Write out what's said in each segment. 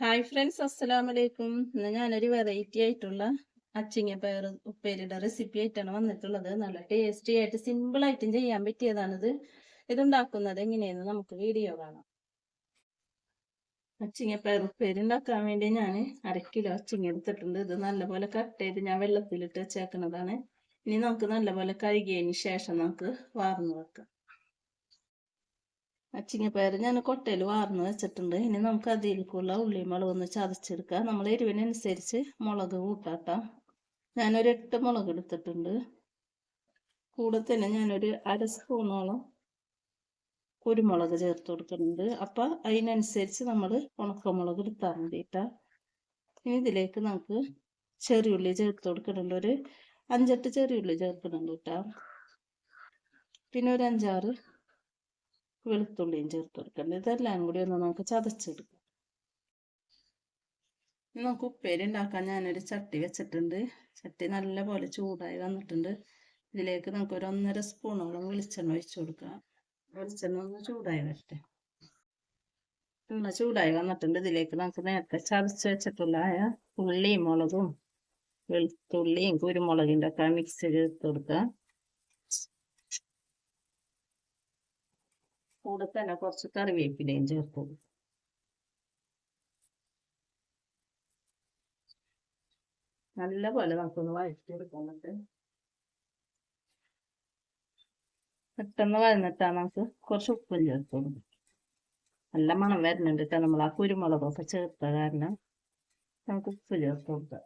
Hi friends അസ്സലാമു അലൈക്കും ഇന്ന് ഞാനൊരു വെറൈറ്റി ആയിട്ടുള്ള അച്ചിങ്ങ പയർ ഉപ്പേരിയുടെ റെസിപ്പി ആയിട്ടാണ് വന്നിട്ടുള്ളത്. നല്ല ടേസ്റ്റി ആയിട്ട് സിമ്പിൾ ആയിട്ടും ചെയ്യാൻ പറ്റിയതാണിത്. ഇതുണ്ടാക്കുന്നത് എങ്ങനെയെന്ന് നമുക്ക് വീഡിയോ കാണാം. അച്ചിങ്ങ പയർ ഉപ്പേരി ഉണ്ടാക്കാൻ വേണ്ടി ഞാൻ അര കിലോ അച്ചിങ്ങ എടുത്തിട്ടുണ്ട്. ഇത് നല്ലപോലെ കട്ട് ചെയ്ത് ഞാൻ വെള്ളത്തിലിട്ട് വെച്ചേക്കുന്നതാണ്. ഇനി നമുക്ക് നല്ലപോലെ കഴുകിയതിന് ശേഷം നമുക്ക് വാർന്നു വെക്കാം. അച്ചിങ്ങപ്പയർ ഞാൻ കൊട്ടയിൽ വാർന്ന് വെച്ചിട്ടുണ്ട്. ഇനി നമുക്ക് അതിലേക്കുള്ള ഉള്ളി മുളക് ഒന്ന് ചതച്ചെടുക്കാം. നമ്മൾ എരിവിനനുസരിച്ച് മുളക് കൂട്ടാട്ടാം. ഞാനൊരു എട്ട് മുളക് എടുത്തിട്ടുണ്ട്. കൂടെ തന്നെ ഞാനൊരു അര സ്പൂണോളം കുരുമുളക് ചേർത്ത് കൊടുക്കുന്നുണ്ട് അപ്പം അതിനനുസരിച്ച് നമ്മൾ ഉണക്കമുളക് എടുത്താൽ മതിട്ടാ. ഇനി ഇതിലേക്ക് നമുക്ക് ചെറിയുള്ളി ചേർത്ത് കൊടുക്കുന്നുണ്ട് ഒരു അഞ്ചെട്ട് ചെറിയുള്ളി ചേർക്കുന്നുണ്ട് കേട്ടോ. പിന്നെ ഒരു അഞ്ചാറ് വെളുത്തുള്ളിയും ചേർത്ത് കൊടുക്കണം ഇതെല്ലാം കൂടി ഒന്ന് നമുക്ക് ചതച്ചെടുക്കാം. നമുക്ക് ഉപ്പേരി ഉണ്ടാക്കാൻ ഞാനൊരു ചട്ടി വെച്ചിട്ടുണ്ട്. ചട്ടി നല്ല പോലെ ചൂടായി വന്നിട്ടുണ്ട്. ഇതിലേക്ക് നമുക്ക് ഒരു ഒന്നര സ്പൂണോളം വെളിച്ചെണ്ണ ഒഴിച്ചു കൊടുക്കാം. വെളിച്ചെണ്ണ ഒന്ന് ചൂടായി വരട്ടെ. എണ്ണ ചൂടായി വന്നിട്ടുണ്ട്. ഇതിലേക്ക് നമുക്ക് നേരത്തെ ചതച്ച് വെച്ചിട്ടുള്ള ഉള്ളിയും മുളകും വെളുത്തുള്ളിയും കുരുമുളകിന്റെ ഒക്കെ മിക്സ് ചേർത്ത് കൊടുക്കാം. കൂടെ തന്നെ കുറച്ച് കറിവേപ്പിലയും ചേർക്കും നല്ല പോലെ നമുക്കൊന്ന് വഴറ്റിയെടുക്കുന്നുണ്ട് പെട്ടെന്ന് വഴന്നിട്ടാ നമുക്ക് കുറച്ച് ഉപ്പും ചേർക്കും നല്ല മണം വരുന്നുണ്ട് കേട്ടോ നമ്മൾ ആ കുരുമുളകൊക്കെ ചേർത്ത കാരണം നമുക്ക് ഉപ്പ് ചേർത്ത് കൊടുക്കാം.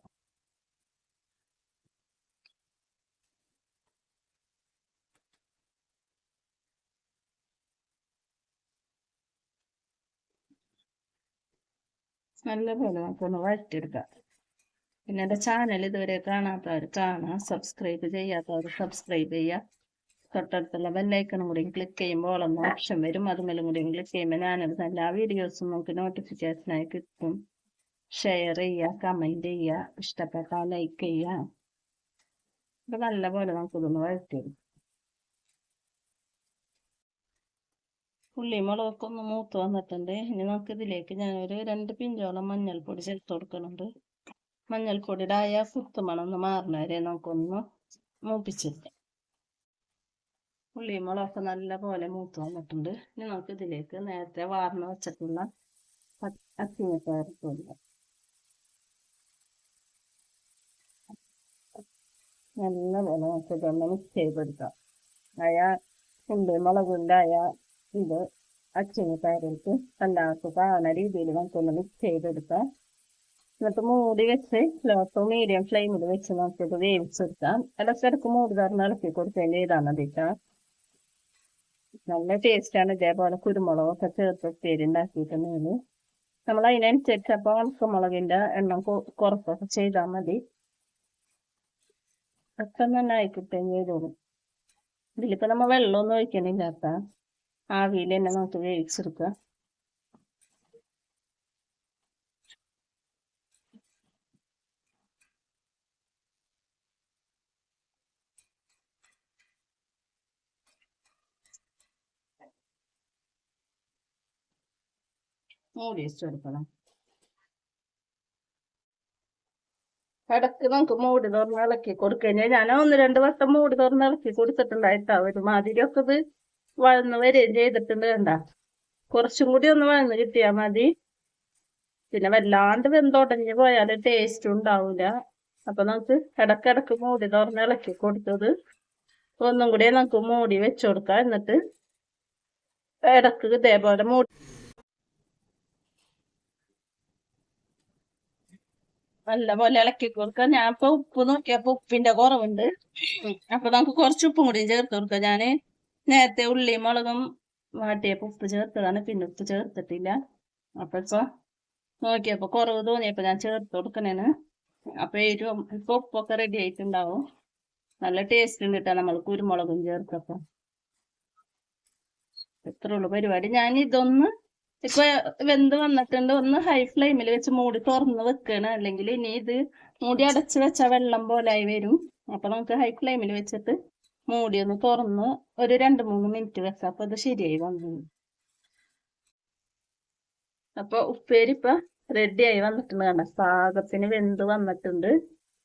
നല്ലപോലെ നമുക്കൊന്ന് വഴറ്റിയെടുക്കാം പിന്നെ എന്റെ ചാനൽ ഇതുവരെ കാണാത്തവർ കാണാം. സബ്സ്ക്രൈബ് ചെയ്യാത്തവർ സബ്സ്ക്രൈബ് ചെയ്യുക. തൊട്ടടുത്തുള്ള ബെല്ലൈക്കണും കൂടി ക്ലിക്ക് ചെയ്യുമ്പോൾ ഒന്ന് ഓപ്ഷൻ വരും. അതുമേലും കൂടി ക്ലിക്ക് ചെയ്യുമ്പോൾ ഞാനിടുന്ന എല്ലാ വീഡിയോസും നമുക്ക് നോട്ടിഫിക്കേഷനായി കിട്ടും. ഷെയർ ചെയ്യുക കമന്റ് ചെയ്യുക ഇഷ്ടപ്പെട്ടാൽ ലൈക്ക് ചെയ്യുക. അപ്പം നല്ലപോലെ നമുക്കിതൊന്ന് വഴറ്റിയെടുക്കാം ഉള്ളി മുളകൊക്കെ ഒന്ന് മൂത്ത് വന്നിട്ടുണ്ട്. ഇനി നമുക്ക് ഇതിലേക്ക് ഞാനൊരു രണ്ട് പിഞ്ചോളം മഞ്ഞൾപ്പൊടി ചേർത്ത് കൊടുക്കുന്നുണ്ട്. മഞ്ഞൾപ്പൊടിയുടെ ആയ കുത്തുമണം ഒന്ന് മാറുന്ന വരെ നമുക്കൊന്ന് മൂപ്പിച്ചിട്ട് ഉള്ളി മുളകൊക്കെ നല്ല പോലെ മൂത്ത് വന്നിട്ടുണ്ട്. ഇനി നമുക്ക് ഇതിലേക്ക് നേരത്തെ വാർന്ന് വെച്ചിട്ടുള്ള അച്ചിങ്ങപ്പയർ കൊടുക്കാം നല്ല പോലെ നമുക്ക് ഇതൊന്ന് മിക്സ് ചെയ്തെടുക്കാം. അയാ ഉണ്ട്. ആയ ഇത് അച്ചിന് പേരൻസ് എല്ലാവർക്കും കാണുന്ന രീതിയിൽ നമുക്കൊന്ന് മിക്സ് ചെയ്തെടുക്കാം. എന്നിട്ട് മൂടി വെച്ച് ലോ മീഡിയം ഫ്ലെയിമിൽ വെച്ച് നമുക്കിത് വേവിച്ചെടുക്കാം. ഇടയ്ക്കിടയ്ക്ക് മൂടി തുറന്ന് ഇളക്കി കൊടുക്കേണ്ടി ഇതാണ് അതിട്ടാ നല്ല ടേസ്റ്റാണ് ഇതേപോലെ കുരുമുളകൊക്കെ ചേർത്ത് ഉപ്പേരി ഉണ്ടാക്കിയിട്ടുണ്ടെങ്കിൽ നമ്മൾ അതിനനുസരിച്ച് അപ്പോൾ ഉണക്കമുളകിന്റെ എണ്ണം കുറച്ചൊക്കെ ചെയ്താൽ മതി. പെട്ടെന്ന് തന്നെ ആയിക്കിട്ടുകയും ചെയ്തോളും. ഇതിലിപ്പോൾ നമ്മൾ വെള്ളമൊന്നും ഒഴിക്കണില്ല കേട്ടോ ആവിയിൽ തന്നെ നമുക്ക് വേവിച്ചെടുക്കുക. മൂടി വെച്ചെടുക്കണം ഇടയ്ക്ക് നമുക്ക് മൂടി തുറന്ന് ഇളക്കി കൊടുക്കഴിഞ്ഞാൽ ഞാൻ ഒന്ന് രണ്ട് വട്ടം മൂടി തുറന്ന് ഇളക്കി കൊടുത്തിട്ടുണ്ടായിട്ടാ ഒരുമാതിരി ഒക്കെ ഇത് വഴന്ന് വരികയും ചെയ്തിട്ടുണ്ട് കണ്ട? കുറച്ചും കൂടി ഒന്ന് വളർന്ന് കിട്ടിയാ മതി. പിന്നെ വല്ലാണ്ട് വെന്തുടഞ്ഞ് പോയാൽ ടേസ്റ്റ് ഉണ്ടാവില്ല അപ്പൊ നമുക്ക് ഇടക്കിടക്ക് മൂടി തുറന്ന് ഇളക്കി കൊടുത്തത്. ഒന്നും കൂടി നമുക്ക് മൂടി വെച്ചു കൊടുക്കാം. എന്നിട്ട് ഇടയ്ക്ക് ഇതേപോലെ മൂടി നല്ല പോലെ ഇളക്കി കൊടുക്കാം. ഞാൻ ഇപ്പൊ ഉപ്പ് നോക്കിയപ്പോ ഉപ്പിന്റെ കുറവുണ്ട്. അപ്പൊ നമുക്ക് കുറച്ച് ഉപ്പും കൂടി ചേർത്ത് കൊടുക്കാം. ഞാൻ നേരത്തെ ഉള്ളിയും മുളകും വാട്ടിയപ്പോൾ ഉപ്പ് ചേർത്തതാണ്. പിന്നെ ഉപ്പ് ചേർത്തിട്ടില്ല. അപ്പൊ ഇപ്പൊ നോക്കിയപ്പോ കുറവ് തോന്നിയപ്പോ ഞാൻ ചേർത്ത് കൊടുക്കണേന്. അപ്പൊ എരിവും ഇപ്പൊ ഉപ്പൊക്കെ റെഡി ആയിട്ടുണ്ടാവും. നല്ല ടേസ്റ്റ് ഉണ്ട് കേട്ടോ നമ്മൾ കുരുമുളകും ചേർത്തപ്പോ. എത്ര ഉള്ളു പരിപാടി. ഞാൻ ഇതൊന്ന് ഇപ്പൊ വെന്ത് വന്നിട്ടുണ്ട്. ഒന്ന് ഹൈ ഫ്ലെയിമിൽ വെച്ച് മൂടി തുറന്ന് വെക്കണം. അല്ലെങ്കിൽ ഇനി ഇത് മൂടി അടച്ച് വെച്ച വെള്ളം പോലെ ആയി വരും. അപ്പൊ നമുക്ക് ഹൈ ഫ്ലെയിമിൽ വെച്ചിട്ട് മൂടി ഒന്ന് തുറന്ന്. ഒരു രണ്ട് മൂന്ന് മിനിറ്റ് വെക്കാം അപ്പൊ അത് ശരിയായി വന്നു. അപ്പൊ ഉപ്പേരി ഇപ്പൊ റെഡിയായി വന്നിട്ടുണ്ട് കാണാം പാകത്തിന് വെന്ത് വന്നിട്ടുണ്ട്.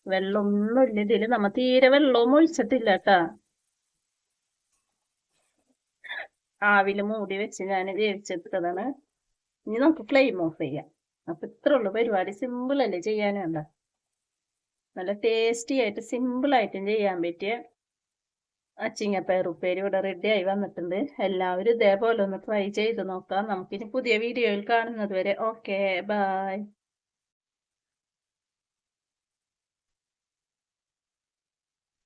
വെള്ളമൊന്നും ഇല്ല ഇതിൽ. നമ്മ തീരെ വെള്ളവും ഒഴിച്ചിട്ടില്ല കേട്ടാ. ആവിൽ മൂടി വെച്ച് ഞാൻ വേവിച്ചെടുത്തതാണ്. ഇനി നമുക്ക് ഫ്ലെയിം ഓഫ് ചെയ്യാം. അപ്പൊ ഇത്ര ഉള്ളു പരിപാടി. സിമ്പിൾ അല്ലേ ചെയ്യാനുണ്ട് നല്ല ടേസ്റ്റി ആയിട്ട് സിമ്പിൾ ആയിട്ടും ചെയ്യാൻ പറ്റിയ അച്ചിങ്ങപ്പയർ ഉപ്പേരി ഇവിടെ റെഡി ആയി വന്നിട്ടുണ്ട്. എല്ലാവരും ഇതേപോലെ ഒന്ന് ട്രൈ ചെയ്ത് നോക്കാം. നമുക്കിനി പുതിയ വീഡിയോയിൽ കാണുന്നത് വരെ. Okay bye